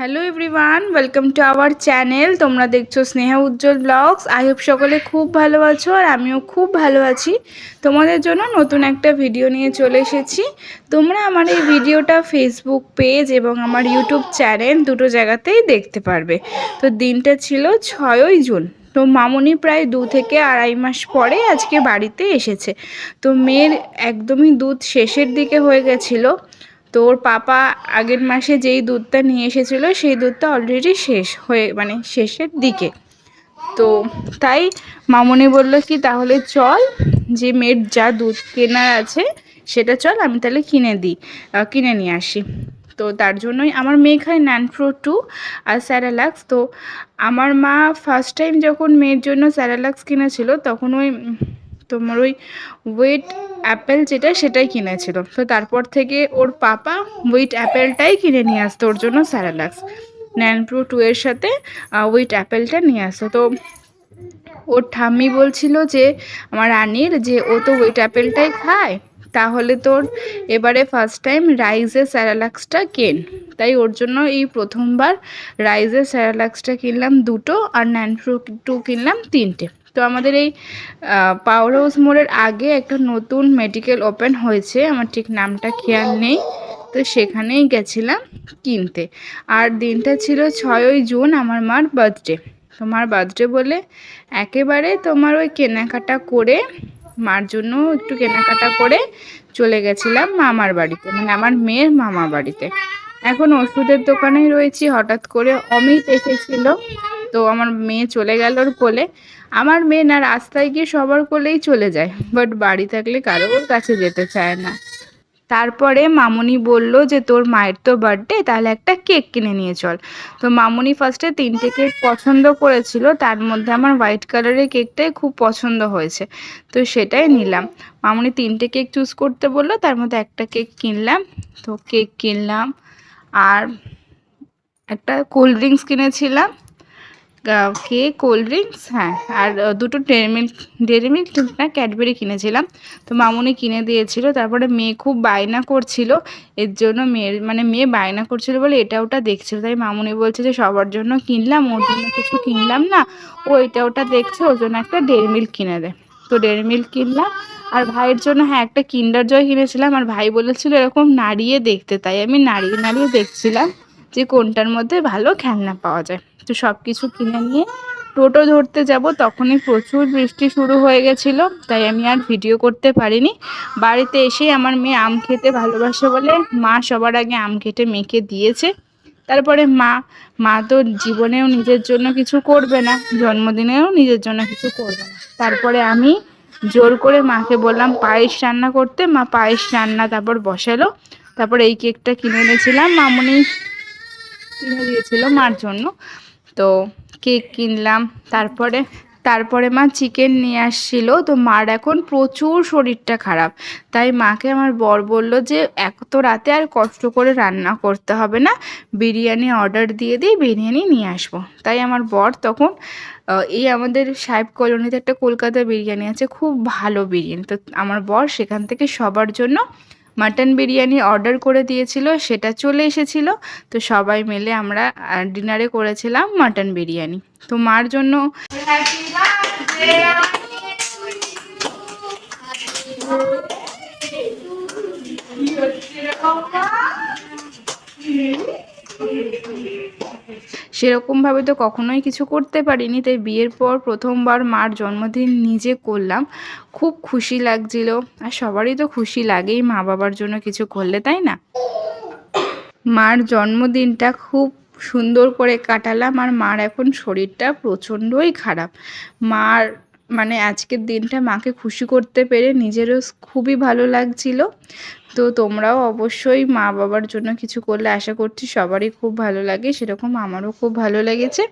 Hello everyone welcome to our channel তোমরা দেখছ Sneha Ujjwal blogs I hope সকলে খুব ভালো আছো আর আমিও খুব ভালো আছি। তোমাদের জন্য নতুন একটা ভিডিও নিয়ে চলে এসেছি। তোমরা আমার এই ভিডিওটা ফেসবুক পেজ এবং আমার ইউটিউব চ্যানেল দুটো জায়গাতেই দেখতে পারবে। তো দিনটা ছিল ছয়ই জুন। তো মামনি প্রায় দু থেকে আড়াই মাস পরে আজকে বাড়িতে এসেছে। তো মেয়ের একদমই দুধ শেষের দিকে হয়ে গেছিল। তো ওর পাপা আগের মাসে যেই দুধটা নিয়ে এসেছিল, সেই দুধটা অলরেডি শেষ হয়ে মানে শেষের দিকে। তো তাই মামনি বলল কি, তাহলে চল, যে মেয়ের যা দুধ কেনার আছে, সেটা চল, আমি তাহলে কিনে দিই কিনে নিয়ে আসি। তো তার জন্যই আমার মেয়ে খায় ন্যানপ্রো টু আর স্যারালাক্স তো আমার মা ফার্স্ট টাইম যখন মেয়ের জন্য স্যারালাক্স কিনেছিল, তখন ওই তোমার ওই ওয়েট অ্যাপেল যেটা, সেটাই কিনেছিল। তো তারপর থেকে ওর পাপা ওয়েট অ্যাপেলটাই কিনে নিয়ে আসতো ওর জন্য স্যারালাক্স। ন্যান প্রো টু এর সাথে ওয়েট অ্যাপেলটা নিয়ে আসতো। তো ওর ঠাম্মি বলছিল যে, আমার রানির, যে ও তো ওয়েট অ্যাপেলটাই খায়, তাহলে তোর এবারে ফার্স্ট টাইম রাইসের স্যারালাক্সটা কেন? তাই ওর জন্য এই প্রথমবার রাইসের স্যারালাক্সটা কিনলাম দুটো, আর ন্যান প্রো টু কিনলাম তিনটে। তো আমাদের এই পাওয়ার হাউস মোড়ের আগে একটা নতুন মেডিকেল ওপেন হয়েছে। আমার ঠিক নামটা খেয়াল নেই। তো সেখানেই গেছিলাম কিনতে। আর দিনটা ছিল ছয়ই জুন, আমার মার বার্থডে। তোমার বার্থডে বলে একেবারে তোমার ওই কেনাকাটা করে, মার জন্য একটু কেনাকাটা করে চলে গেছিলাম মামার বাড়িতে মানে আমার মেয়ের মামার বাড়িতে। এখন ওষুধের দোকানেই রয়েছি, হঠাৎ করে অমিত এসেছিল। তো আমার মেয়ে চলে গেল ওর কোলে। আমার মেয়ে না, রাস্তায় গিয়ে সবার কোলেই চলে যায়। বাট বাড়ি থাকলে কারোর কাছে যেতে চায় না। তারপরে মামুনি বলল যে, তোর মায়ের তো বার্থডে তাহলে একটা কেক কিনে নিয়ে চল। তো মামুনি ফার্স্টে তিনটে কেক পছন্দ করেছিল। তার মধ্যে আমার হোয়াইট কালারের কেকটাই খুব পছন্দ হয়েছে। তো সেটাই নিলাম। মামুনি তিনটে কেক চুজ করতে বলল, তার মধ্যে একটা কেক কিনলাম। তো কেক কিনলাম। আর একটা কোল্ড ড্রিঙ্কস কিনেছিলাম। কে কোল্ড ড্রিঙ্কস হ্যাঁ আর দুটো ডেরি মিল্ক ডেরি মিল্ক না ক্যাডবেরি কিনেছিলাম। তো মামুনি কিনে দিয়েছিল, তারপরে মেয়ে খুব বায়না করছিল, এর জন্য মেয়ের মানে মেয়ে বায়না করছিল বলে এটা ওটা দেখছিল। তাই মামুনি বলছে যে সবার জন্য কিনলাম, ওর জন্য কিছু কিনলাম না, ও এটা ওটা দেখছে, ওর জন্য একটা ডেরি মিল্ক কিনে দেয় তো ডেরি মিল্ক কিনলাম, আর ভাইয়ের জন্য হ্যাঁ একটা কিন্ডার জয় কিনেছিলাম, আর ভাই বলেছিল এরকম নাড়িয়ে দেখতে, তাই আমি নাড়িয়ে নাড়িয়ে দেখছিলাম। যে কোনটার মধ্যে ভালো খেলনা পাওয়া যায়। তো সব কিছু কিনে নিয়ে টোটো ধরতে যাব, তখনই প্রচুর বৃষ্টি শুরু হয়ে গেছিল, তাই আমি আর ভিডিও করতে পারিনি। বাড়িতে এসে আমার মেয়ে আম খেতে ভালোবাসে বলে মা সবার আগে আম কেটে মেখে দিয়েছে। তারপরে মা মা তো জীবনেও নিজের জন্য কিছু করবে না, জন্মদিনেও নিজের জন্য কিছু করবে না। তারপরে আমি জোর করে মাকে বললাম, পায়েস রান্না করতে? মা পায়েস রান্না তারপর বসালো। তারপর এই কেকটা কিনে এনেছিলাম, মামনি কিনে দিয়েছিল মার জন্য। তো কেক কিনলাম, তারপরে তারপরে মা চিকেন নিয়ে আসছিল। তো মার এখন প্রচুর শরীরটা খারাপ। তাই মাকে আমার বর বলল যে এত রাতে আর কষ্ট করে রান্না করতে হবে না। বিরিয়ানি অর্ডার দিয়ে দিই, বিরিয়ানি নিয়ে আসব। তাই আমার বর তখন এই আমাদের সাহেব কলোনিতে একটা কলকাতা বিরিয়ানি আছে, খুব ভালো বিরিয়ানি। তো আমার বর সেখান থেকে সবার জন্য মাটন বিরিয়ানি অর্ডার করে দিয়েছিল, সেটা চলে এসেছিল। তো সবাই মিলে আমরা ডিনারে করেছিলাম মাটন বিরিয়ানি। তো মার জন্য সেরকমভাবে তো কখনোই কিছু করতে পারিনি, তাই বিয়ের পর প্রথমবার মার জন্মদিন নিজে করলাম। খুব খুশি লাগছিল, আর সবারই তো খুশি লাগেই মা বাবার জন্য কিছু করলে, তাই না? মার জন্মদিনটা খুব সুন্দর করে কাটালাম, আর মার এখন শরীরটা প্রচণ্ডই খারাপ। মার মানে আজকের দিনটা মাকে খুশি করতে পেরে নিজেরও খুবই ভালো লাগছিল। তো তোমরাও অবশ্যই মা বাবার জন্য কিছু করলে আশা করছি সবারই খুব ভালো লাগে, সেরকম আমারও খুব ভালো লেগেছে।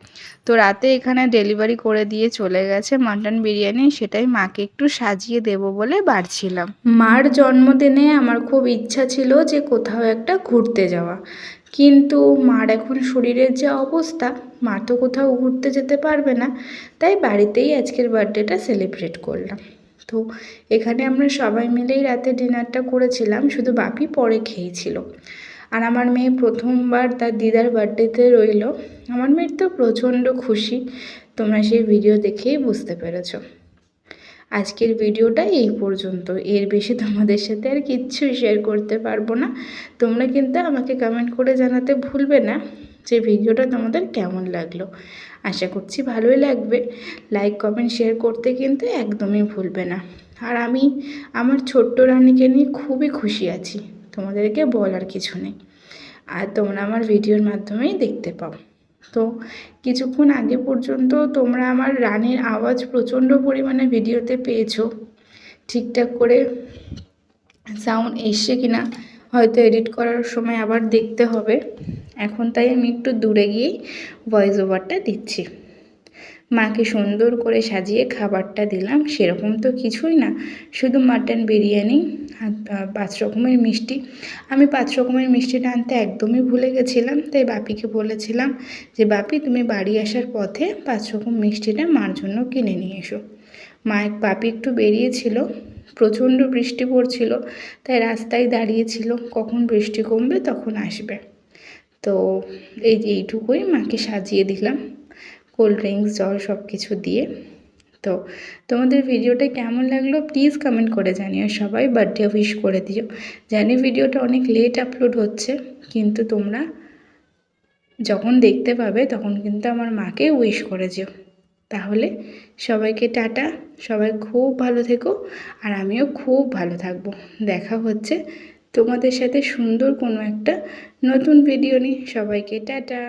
তো রাতে এখানে ডেলিভারি করে দিয়ে চলে গেছে মাটন বিরিয়ানি, সেটাই মাকে একটু সাজিয়ে দেব বলে বাড়ছিলাম। মার জন্মদিনে আমার খুব ইচ্ছা ছিল যে কোথাও একটা ঘুরতে যাওয়া। কিন্তু মার এখন শরীরের যে অবস্থা, মা তো কোথাও ঘুরতে যেতে পারবে না। তাই বাড়িতেই আজকের বার্থডেটা সেলিব্রেট করলাম। তো এখানে আমরা সবাই মিলেই রাতে ডিনারটা করেছিলাম, শুধু বাপি পরে খেয়েছিল। আর আমার মেয়ে প্রথমবার তার দিদার বার্থডেতে রইল। আমার মেয়ের তো প্রচণ্ড খুশি। তোমরা সেই ভিডিও দেখেই বুঝতে পেরেছ। আজকের ভিডিওটা এই পর্যন্ত। এর বেশি তোমাদের সাথে আর কিচ্ছুই শেয়ার করতে পারব না। তোমরা কিন্তু আমাকে কমেন্ট করে জানাতে ভুলবে না যে ভিডিওটা তোমাদের কেমন লাগল। আশা করছি ভালোই লাগবে। লাইক কমেন্ট শেয়ার করতে কিন্তু একদমই ভুলবে না। আর আমি আমার ছোট্ট রানীকে নিয়ে খুবই খুশি আছি। তোমাদেরকে বলার কিছু নেই। আর তোমরা আমার ভিডিওর মাধ্যমেই দেখতে পাও। তো কিছুক্ষণ আগে পর্যন্ত তোমরা আমার রানের আওয়াজ প্রচণ্ড পরিমাণে ভিডিওতে পেয়েছ। ঠিকঠাক করে সাউন্ড এসছে কিনা হয়তো এডিট করার সময় আবার দেখতে হবে। এখন তাই আমি একটু দূরে গিয়েই ভয়েস ওভারটা দিচ্ছি। মাকে সুন্দর করে সাজিয়ে খাবারটা দিলাম, সেরকম তো কিছুই না, শুধু মাটন বিরিয়ানি পাঁচ রকমের মিষ্টি। আমি পাঁচ রকমের মিষ্টিটা আনতে একদমই ভুলে গেছিলাম, তাই বাপিকে বলেছিলাম যে, বাপি, তুমি বাড়ি আসার পথে পাঁচ রকম মিষ্টিটা মার জন্য কিনে নিয়ে এসো। মা এক বাপি একটু বেরিয়েছিল, প্রচণ্ড বৃষ্টি পড়ছিল, তাই রাস্তায় দাঁড়িয়েছিল, কখন বৃষ্টি কমবে তখন আসবে। তো এই যে, এইটুকুই মাকে সাজিয়ে দিলাম, কোল্ড ড্রিঙ্কস, জল সব কিছু দিয়ে। তো তোমাদের ভিডিওটা কেমন লাগল প্লিজ কমেন্ট করে জানিও সবাই বার্থডে উইশ করে দিও। জানি ভিডিওটা অনেক লেট আপলোড হচ্ছে, কিন্তু তোমরা যখন দেখতে পাবে তখন কিন্তু আমার মাকে উইশ করে যেও। তাহলে সবাইকে টাটা, সবাই খুব ভালো থেকো, আর আমিও খুব ভালো থাকব। দেখা হচ্ছে তোমাদের সাথে সুন্দর কোনো একটা নতুন ভিডিও নিয়ে। সবাইকে টাটা।